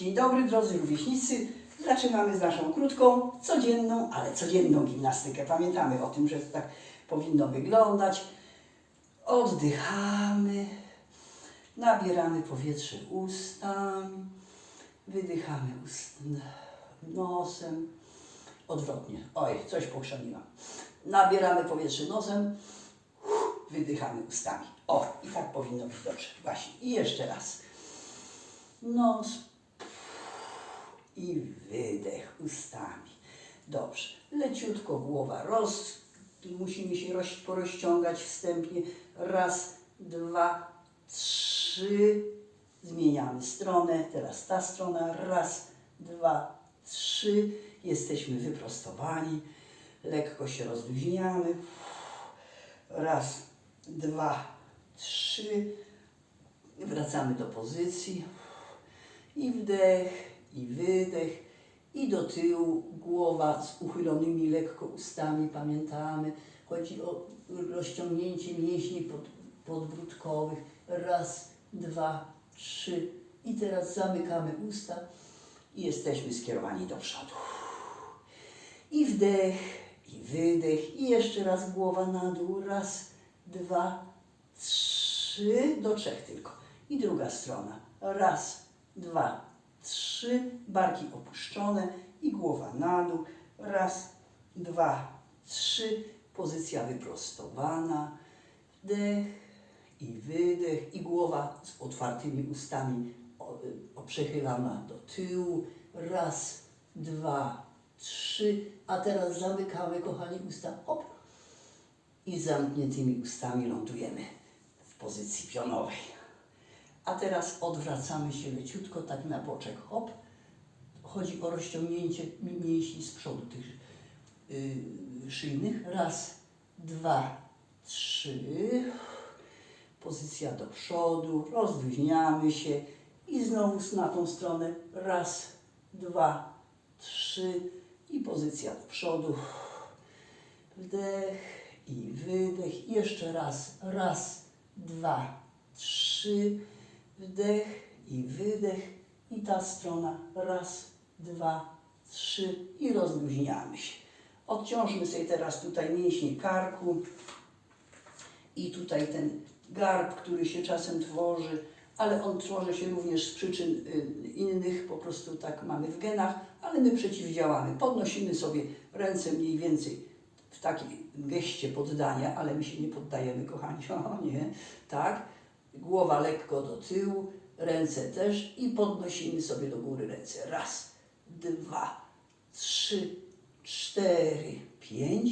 Dzień dobry drodzy rówieśnicy. Zaczynamy z naszą krótką, codzienną, ale codzienną gimnastykę. Pamiętamy o tym, że to tak powinno wyglądać. Oddychamy, nabieramy powietrze ustami, wydychamy ust nosem. Odwrotnie. Oj, coś pochrzaniłam. Nabieramy powietrze nosem, wydychamy ustami. O, i tak powinno być dobrze. Właśnie. I jeszcze raz. Nos i wydech ustami. Dobrze. Leciutko głowa roz. Musimy się roz, porozciągać wstępnie. Raz, dwa, trzy. Zmieniamy stronę. Teraz ta strona. Raz, dwa, trzy. Jesteśmy wyprostowani. Lekko się rozluźniamy. Raz, dwa, trzy. Wracamy do pozycji. I wdech, i wydech. I do tyłu głowa z uchylonymi lekko ustami, pamiętamy. Chodzi o rozciągnięcie mięśni pod, podbródkowych. Raz, dwa, trzy. I teraz zamykamy usta i jesteśmy skierowani do przodu. I wdech, i wydech. I jeszcze raz głowa na dół. Raz, dwa, trzy. Do trzech tylko. I druga strona. Raz, dwa, trzy. Barki opuszczone i głowa na dół. Raz, dwa, trzy. Pozycja wyprostowana. Wdech i wydech. I głowa z otwartymi ustami przechylowana do tyłu. Raz, dwa, trzy. A teraz zamykamy, kochani, usta. Hop. I zamkniętymi ustami lądujemy w pozycji pionowej. A teraz odwracamy się leciutko, tak na boczek, hop. Chodzi o rozciągnięcie mi- mięśni z przodu tych yy, szyjnych. Raz, dwa, trzy. Pozycja do przodu, rozluźniamy się i znowu na tą stronę. Raz, dwa, trzy i pozycja do przodu. Wdech i wydech. Jeszcze raz. Raz, dwa, trzy. Wdech i wydech. I ta strona. Raz, dwa, trzy. I rozluźniamy się. Odciążmy sobie teraz tutaj mięśnie karku. I tutaj ten garb, który się czasem tworzy, ale on tworzy się również z przyczyn y, innych, po prostu tak mamy w genach, ale my przeciwdziałamy. Podnosimy sobie ręce mniej więcej w takiej geście poddania, ale my się nie poddajemy, kochani, o nie, tak? Głowa lekko do tyłu, ręce też i podnosimy sobie do góry ręce. Raz, dwa, trzy, cztery, pięć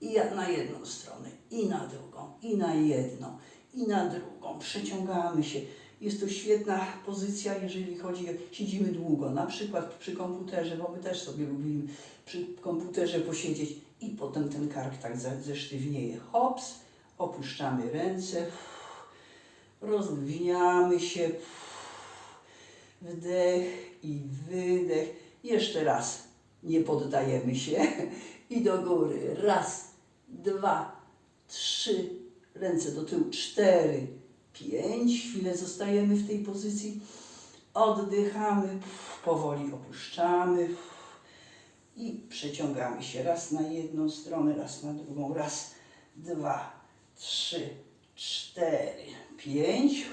i na jedną stronę, i na drugą, i na jedną, i na drugą. Przeciągamy się. Jest to świetna pozycja, jeżeli chodzi siedzimy długo, na przykład przy komputerze, bo my też sobie lubimy przy komputerze posiedzieć i potem ten kark tak zesztywnieje. Hops, opuszczamy ręce, rozluźniamy się, wdech i wydech. Jeszcze raz, nie poddajemy się i do góry. Raz, dwa, trzy, ręce do tyłu, cztery, pięć. Chwilę zostajemy w tej pozycji. Oddychamy, powoli opuszczamy i przeciągamy się raz na jedną stronę, raz na drugą. Raz, dwa, trzy, cztery, pięć.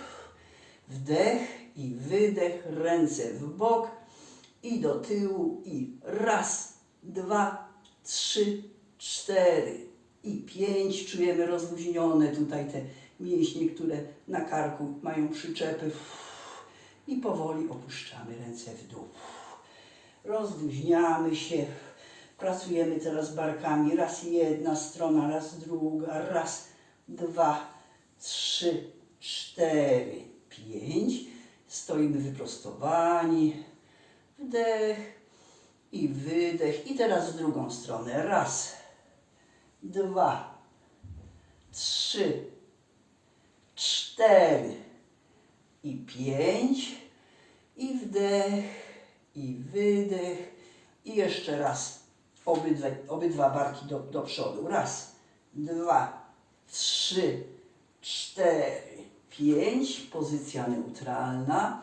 Wdech i wydech, ręce w bok i do tyłu i raz, dwa, trzy, cztery i pięć. Czujemy rozluźnione tutaj te mięśnie, które na karku mają przyczepy i powoli opuszczamy ręce w dół. Rozluźniamy się. Pracujemy teraz barkami. Raz jedna strona, raz druga, raz, dwa, trzy, cztery, pięć. Stoimy wyprostowani. Wdech i wydech. I teraz w drugą stronę. Raz, dwa, trzy, cztery i pięć. I wdech i wydech. I jeszcze raz obydwa, obydwa barki do, do przodu. Raz, dwa, trzy, cztery, pięć. Pozycja neutralna.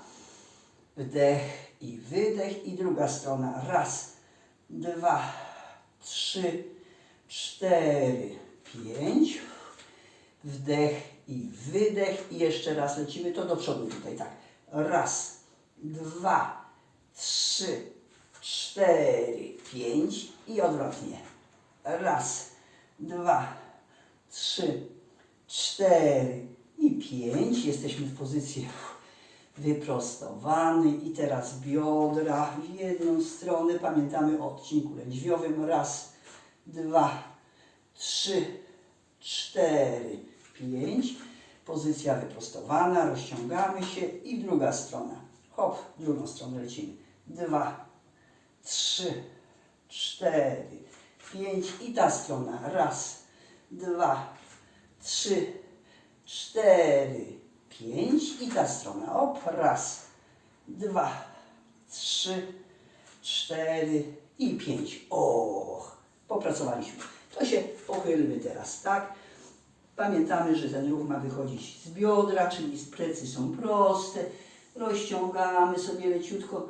Wdech i wydech. I druga strona. Raz, dwa, trzy, cztery, pięć. Wdech i wydech. I jeszcze raz lecimy to do przodu tutaj, tak. Raz, dwa, trzy, cztery, pięć i odwrotnie. Raz, dwa, trzy, cztery i pięć. Jesteśmy w pozycji wyprostowany i teraz biodra w jedną stronę. Pamiętamy o odcinku lędźwiowym. Raz, dwa, trzy, cztery, pięć. Pozycja wyprostowana, rozciągamy się i druga strona. Hop, drugą stronę lecimy. Dwa, trzy, cztery, pięć i ta strona. Raz, dwa, trzy, cztery, pięć i ta strona. Op, raz, dwa, trzy, cztery i pięć. Och, popracowaliśmy. To się pochylmy teraz, tak? Pamiętamy, że ten ruch ma wychodzić z biodra, czyli z plecy są proste. Rozciągamy sobie leciutko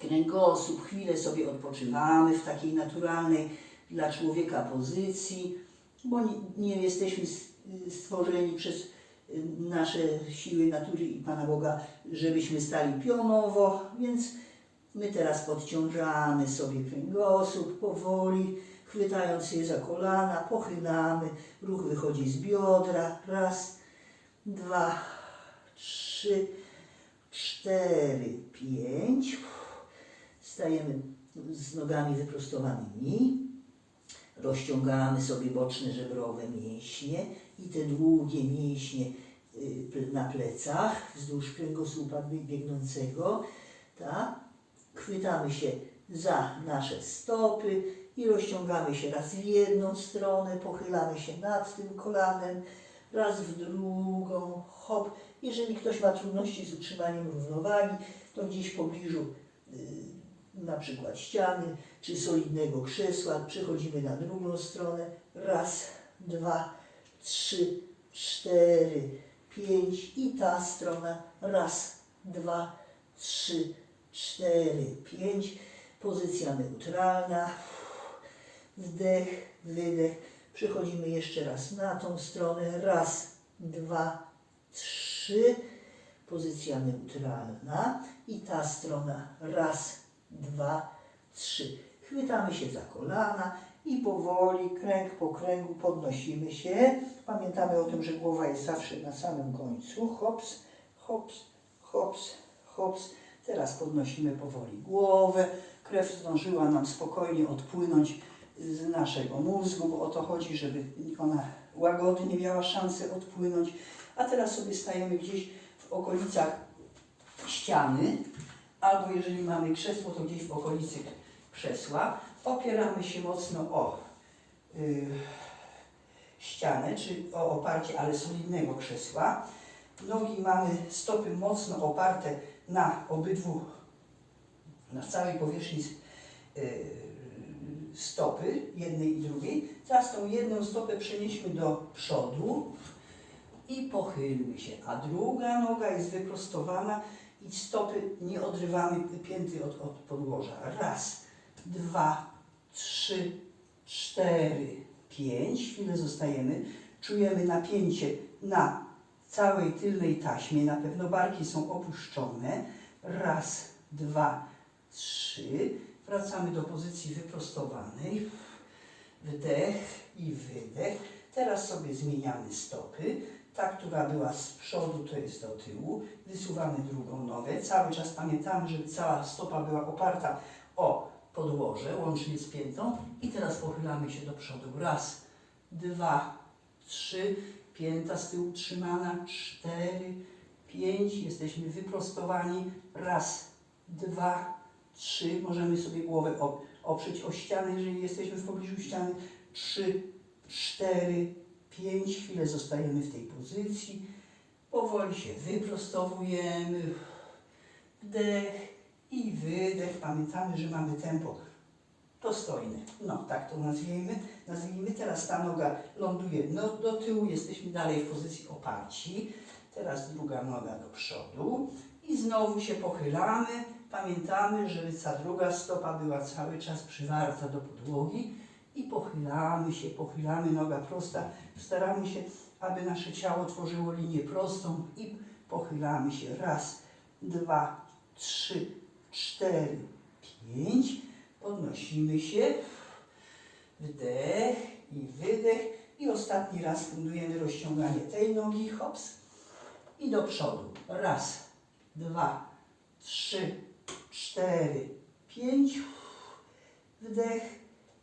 kręgosłup, chwilę sobie odpoczywamy w takiej naturalnej dla człowieka pozycji, bo nie, nie jesteśmy stworzeni przez y, nasze siły natury i Pana Boga, żebyśmy stali pionowo, więc my teraz podciążamy sobie kręgosłup powoli, chwytając je za kolana, pochylamy, ruch wychodzi z biodra, raz, dwa, trzy, cztery, pięć. Stajemy z nogami wyprostowanymi. Rozciągamy sobie boczne żebrowe mięśnie i te długie mięśnie y, na plecach wzdłuż kręgosłupa biegnącego. Tak? Chwytamy się za nasze stopy i rozciągamy się raz w jedną stronę, pochylamy się nad tym kolanem, raz w drugą, hop. Jeżeli ktoś ma trudności z utrzymaniem równowagi, to gdzieś w pobliżu y, na przykład ściany czy solidnego krzesła przechodzimy na drugą stronę. Raz, dwa, trzy, cztery, pięć i ta strona. Raz, dwa, trzy, cztery, pięć. Pozycja neutralna. Wdech, wydech. Przechodzimy jeszcze raz na tą stronę. Raz, dwa, trzy. Pozycja neutralna. I ta strona. Raz, dwa, trzy. Chwytamy się za kolana i powoli, kręg po kręgu podnosimy się. Pamiętamy o tym, że głowa jest zawsze na samym końcu. Hops, hops, hops, hops. Teraz podnosimy powoli głowę. Krew zdążyła nam spokojnie odpłynąć z naszego mózgu, bo o to chodzi, żeby ona łagodnie miała szansę odpłynąć. A teraz sobie stajemy gdzieś w okolicach ściany, albo jeżeli mamy krzesło, to gdzieś w okolicy krzesła. Opieramy się mocno o y, ścianę, czy o oparcie, ale solidnego krzesła. Nogi mamy, stopy mocno oparte na obydwu, na całej powierzchni y, stopy, jednej i drugiej. Teraz tą jedną stopę przenieśmy do przodu i pochylmy się, a druga noga jest wyprostowana i stopy nie odrywamy pięty od, od podłoża. Raz, dwa, trzy, cztery, pięć. Chwilę zostajemy. Czujemy napięcie na całej tylnej taśmie. Na pewno barki są opuszczone. Raz, dwa, trzy. Wracamy do pozycji wyprostowanej. Wdech i wydech. Teraz sobie zmieniamy stopy. Ta, która była z przodu, to jest do tyłu. Wysuwamy drugą nogę. Cały czas pamiętamy, żeby cała stopa była oparta o podłoże, łącznie z piętą. I teraz pochylamy się do przodu. Raz, dwa, trzy. Pięta z tyłu trzymana. Cztery, pięć. Jesteśmy wyprostowani. Raz, dwa, trzy. Możemy sobie głowę op- oprzeć o ścianę, jeżeli jesteśmy w pobliżu ściany. Trzy, cztery, pięć. Chwilę zostajemy w tej pozycji. Powoli się wyprostowujemy. Wdech i wydech. Pamiętamy, że mamy tempo dostojne. No, tak to nazwijmy. Nazwijmy. Teraz ta noga ląduje no, do tyłu. Jesteśmy dalej w pozycji oparci. Teraz druga noga do przodu. I znowu się pochylamy. Pamiętamy, żeby ta druga stopa była cały czas przywarta do podłogi. I pochylamy się, pochylamy, noga prosta. Staramy się, aby nasze ciało tworzyło linię prostą i pochylamy się. Raz, dwa, trzy, cztery, pięć. Podnosimy się. Wdech i wydech. I ostatni raz fundujemy rozciąganie tej nogi, hops. I do przodu. Raz, dwa, trzy, cztery, pięć. Wdech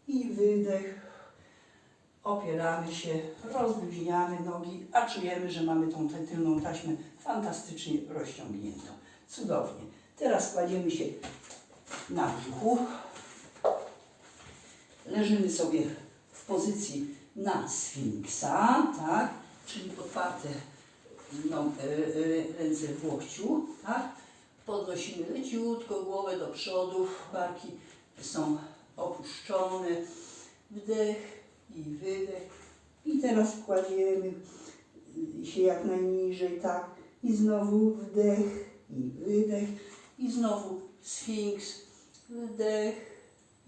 i wydech. Opieramy się, rozluźniamy nogi, a czujemy, że mamy tą tylną taśmę fantastycznie rozciągniętą. Cudownie. Teraz kładziemy się na brzuchu. Leżymy sobie w pozycji na sfinksa, tak? Czyli podparte no, e, e, ręce w łokciu, tak? Podnosimy leciutko głowę do przodu, barki są opuszczone. Wdech i wydech. I teraz kładziemy się jak najniżej, tak? I znowu wdech i wydech. I znowu sfinks, wdech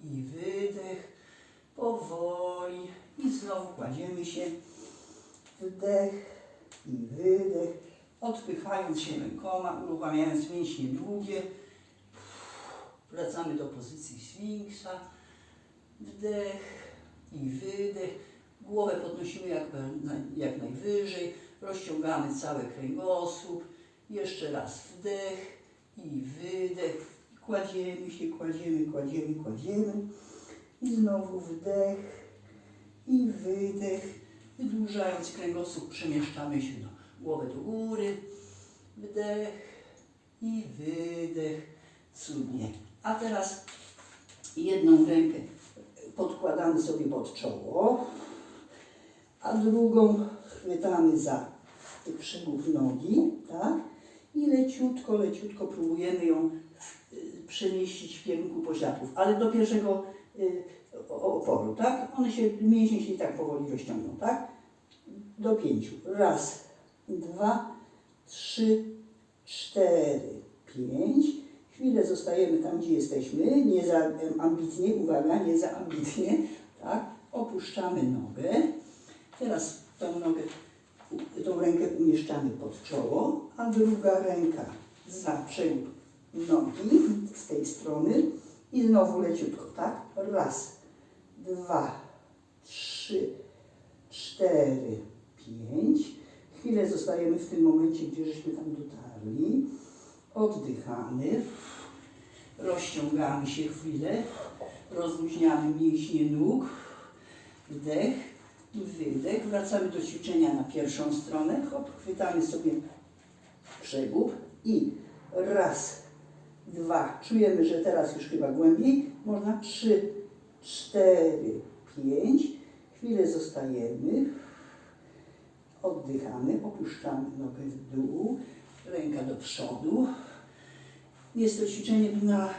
i wydech. Powoli. I znowu kładziemy się. Wdech i wydech. Odpychając się rękoma, uruchamiając mięśnie długie. Wracamy do pozycji sfinksa. Wdech i wydech. Głowę podnosimy jak, jak najwyżej. Rozciągamy cały kręgosłup. Jeszcze raz wdech i wydech. Kładziemy się, kładziemy, kładziemy, kładziemy. I znowu wdech i wydech. Wydłużając kręgosłup przemieszczamy się do głowy do góry. Wdech i wydech. Cudnie. A teraz jedną rękę podkładamy sobie pod czoło, a drugą chwytamy za przegub nogi, tak? I leciutko, leciutko próbujemy ją y, przemieścić w kierunku pośladków, ale do pierwszego y, oporu, tak? One się, mięśnie się i tak powoli rozciągną, tak? Do pięciu. Raz, dwa, trzy, cztery, pięć. Chwilę zostajemy tam, gdzie jesteśmy, nie za ambitnie, uwaga, nie za ambitnie, tak? Opuszczamy nogę. Teraz tą nogę, tą rękę umieszczamy pod czoło, a druga ręka za przegub nogi z tej strony i znowu leciutko, tak? Raz, dwa, trzy, cztery, pięć. Chwilę zostajemy w tym momencie, gdzie żeśmy tam dotarli. Oddychamy. Rozciągamy się chwilę. Rozluźniamy mięśnie nóg. Wdech wydech. Wracamy do ćwiczenia na pierwszą stronę. Hop, chwytamy sobie przegub i raz, dwa. Czujemy, że teraz już chyba głębiej. Można trzy, cztery, pięć. Chwilę zostajemy. Oddychamy, opuszczamy nogę w dół, ręka do przodu. Jest to ćwiczenie na,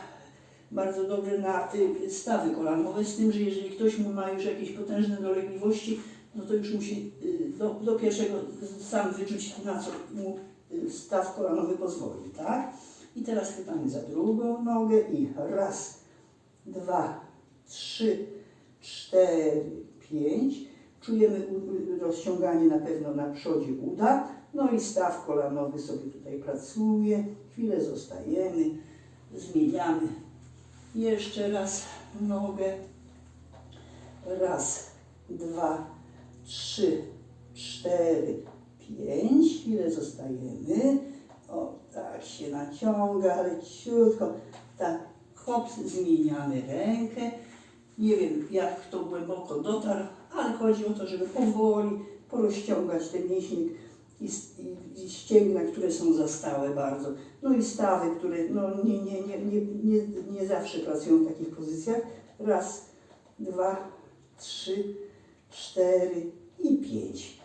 bardzo dobre na stawy kolanowe, z tym, że jeżeli ktoś mu ma już jakieś potężne dolegliwości, no to już musi y, do, do pierwszego sam wyczuć, na co mu y, staw kolanowy pozwoli, tak? I teraz chwytamy za drugą nogę i raz, dwa, trzy, cztery, pięć. Czujemy rozciąganie na pewno na przodzie uda. No i staw kolanowy sobie tutaj pracuje. Chwilę zostajemy. Zmieniamy jeszcze raz nogę. Raz, dwa, trzy, cztery, pięć. Chwilę zostajemy. O, tak się naciąga leciutko. Tak, hops, zmieniamy rękę. Nie wiem, jak kto głęboko dotarł, ale chodzi o to, żeby powoli porozciągać te mięśnie i, i, i ścięgna, które są za stałe bardzo. No i stawy, które no, nie, nie, nie, nie, nie, nie zawsze pracują w takich pozycjach. Raz, dwa, trzy, cztery i pięć.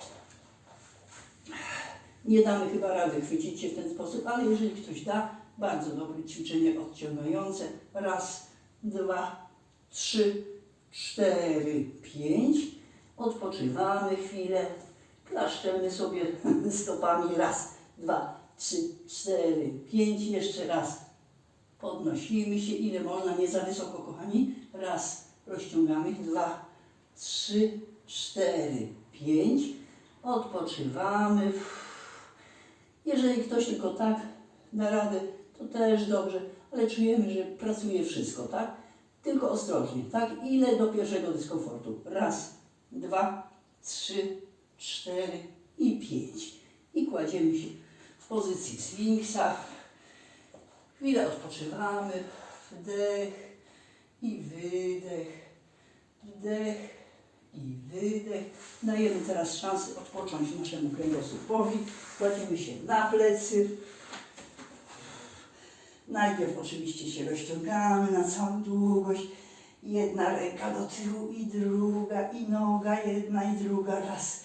Nie damy chyba rady chwycić się w ten sposób, ale jeżeli ktoś da, bardzo dobre ćwiczenie odciągające. Raz, dwa, trzy, cztery, pięć. Odpoczywamy chwilę, klaszczemy sobie stopami. Raz, dwa, trzy, cztery, pięć. Jeszcze raz. Podnosimy się, ile można, nie za wysoko, kochani. Raz, rozciągamy. Dwa, trzy, cztery, pięć. Odpoczywamy. Jeżeli ktoś tylko tak da radę, to też dobrze, ale czujemy, że pracuje wszystko, tak? Tylko ostrożnie, tak? Ile do pierwszego dyskomfortu? Raz, dwa, trzy, cztery i pięć. I kładziemy się w pozycji sfinksa. Chwilę odpoczywamy. Wdech i wydech. Wdech i wydech. Dajemy teraz szansę odpocząć naszemu kręgosłupowi. Kładziemy się na plecy. Najpierw oczywiście się rozciągamy na całą długość. Jedna ręka do tyłu i druga, i noga jedna i druga. Raz,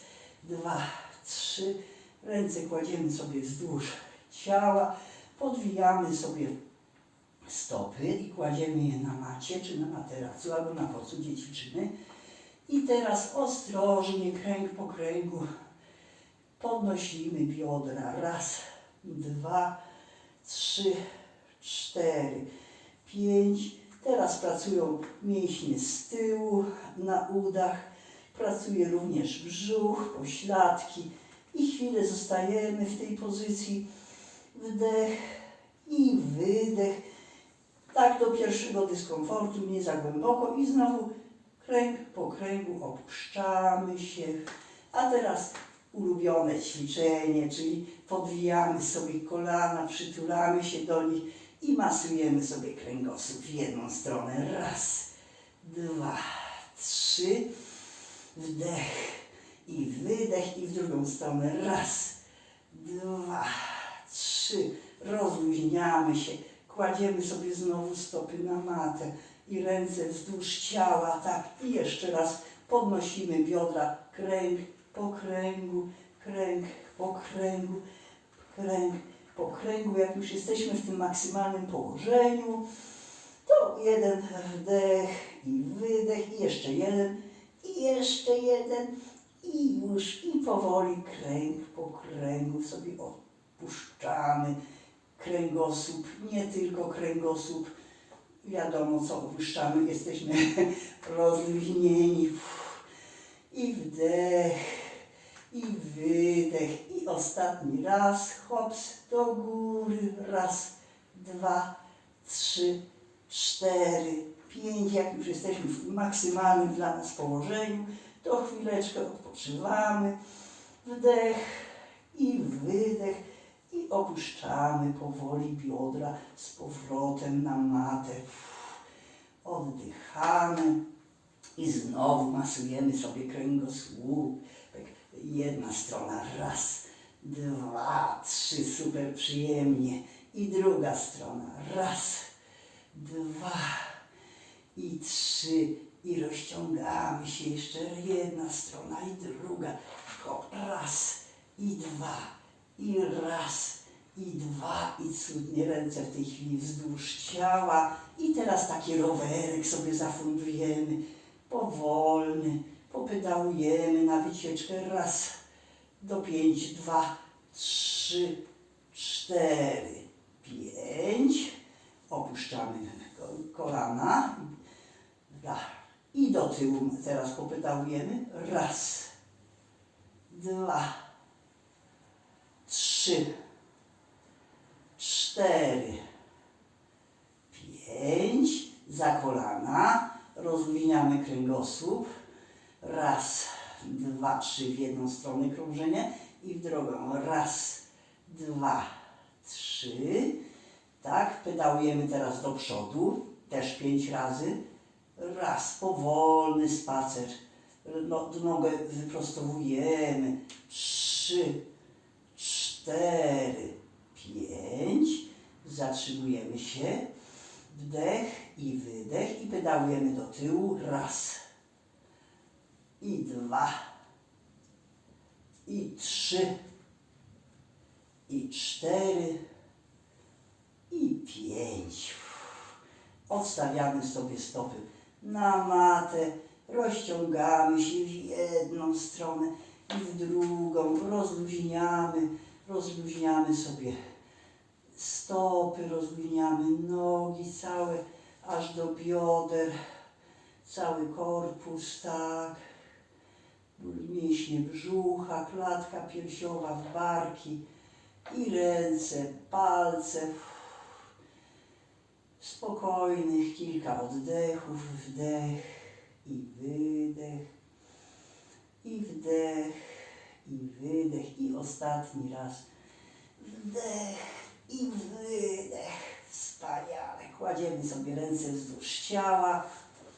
dwa, trzy. Ręce kładziemy sobie wzdłuż ciała. Podwijamy sobie stopy i kładziemy je na macie, czy na materacu, albo na kocu, gdzie ćwiczymy. I teraz ostrożnie, kręg po kręgu, podnosimy biodra. Raz, dwa, trzy, cztery, pięć. Teraz pracują mięśnie z tyłu, na udach. Pracuje również brzuch, pośladki. I chwilę zostajemy w tej pozycji. Wdech i wydech. Tak do pierwszego dyskomfortu, nie za głęboko. I znowu kręg po kręgu opuszczamy się. A teraz ulubione ćwiczenie, czyli podwijamy sobie kolana, przytulamy się do nich i masujemy sobie kręgosłup w jedną stronę. Raz, dwa, trzy. Wdech i wydech i w drugą stronę. Raz, dwa, trzy. Rozluźniamy się. Kładziemy sobie znowu stopy na matę i ręce wzdłuż ciała, tak. I jeszcze raz podnosimy biodra, kręg po kręgu, kręg po kręgu, kręg po kręgu. Jak już jesteśmy w tym maksymalnym położeniu, to jeden wdech i wydech, i jeszcze jeden, i jeszcze jeden, i już, i powoli kręg po kręgu sobie opuszczamy. Kręgosłup, nie tylko kręgosłup, wiadomo co opuszczamy, jesteśmy rozluźnieni. I wdech, i wydech, i ostatni raz, hops, do góry, raz, dwa, trzy, cztery, pięć, jak już jesteśmy w maksymalnym dla nas położeniu, to chwileczkę odpoczywamy, wdech i wydech i opuszczamy powoli biodra z powrotem na matę. Oddychamy i znowu masujemy sobie kręgosłupek. Jedna strona, raz, dwa, trzy, super przyjemnie. I druga strona, raz, dwa i trzy. I rozciągamy się jeszcze jedna strona i druga. Tylko raz i dwa i raz i dwa i cudnie ręce w tej chwili wzdłuż ciała. I teraz taki rowerek sobie zafundujemy. Powolny. Popedałujemy na wycieczkę. Raz do pięć, dwa, trzy, cztery, pięć. Opuszczamy ko- kolana. I do tyłu teraz popedałujemy. Raz, dwa, trzy, cztery, pięć. Za kolana. Rozwiniamy kręgosłup. Raz, dwa, trzy w jedną stronę krążenie i w drugą. Raz, dwa, trzy. Tak, pedałujemy teraz do przodu. Też pięć razy. Raz, powolny spacer. No, nogę wyprostowujemy. Trzy, cztery, pięć. Zatrzymujemy się. Wdech i wydech i pedałujemy do tyłu. Raz. I dwa. I trzy. I cztery. I pięć. Odstawiamy sobie stopy na matę. Rozciągamy się w jedną stronę i w drugą. Rozluźniamy. rozluźniamy sobie stopy, rozluźniamy nogi całe, aż do bioder, cały korpus, tak. Mięśnie brzucha, klatka piersiowa, w barki i ręce, palce. Spokojnych kilka oddechów, wdech i wydech, i wdech, i wydech, i ostatni raz. Wdech i wydech. Wspaniale. Kładziemy sobie ręce wzdłuż ciała,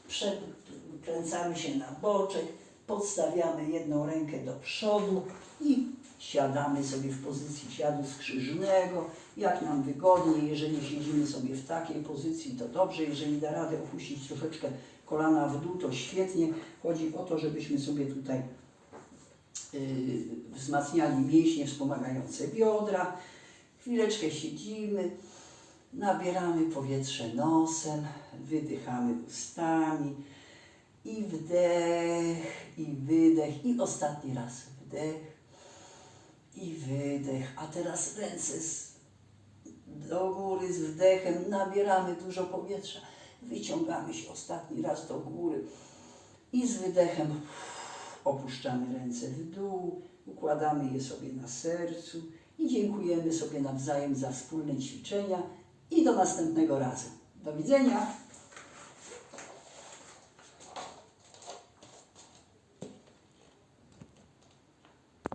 przekręcamy się na boczek, podstawiamy jedną rękę do przodu i siadamy sobie w pozycji siadu skrzyżnego, jak nam wygodnie. Jeżeli siedzimy sobie w takiej pozycji, to dobrze. Jeżeli da radę opuścić troszeczkę kolana w dół, to świetnie. Chodzi o to, żebyśmy sobie tutaj yy, wzmacniali mięśnie wspomagające biodra. Chwileczkę siedzimy, nabieramy powietrze nosem, wydychamy ustami i wdech, i wydech, i ostatni raz wdech i wydech. A teraz ręce do góry z wdechem, nabieramy dużo powietrza, wyciągamy się ostatni raz do góry i z wydechem opuszczamy ręce w dół, układamy je sobie na sercu i dziękujemy sobie nawzajem za wspólne ćwiczenia i do następnego razu. Do widzenia!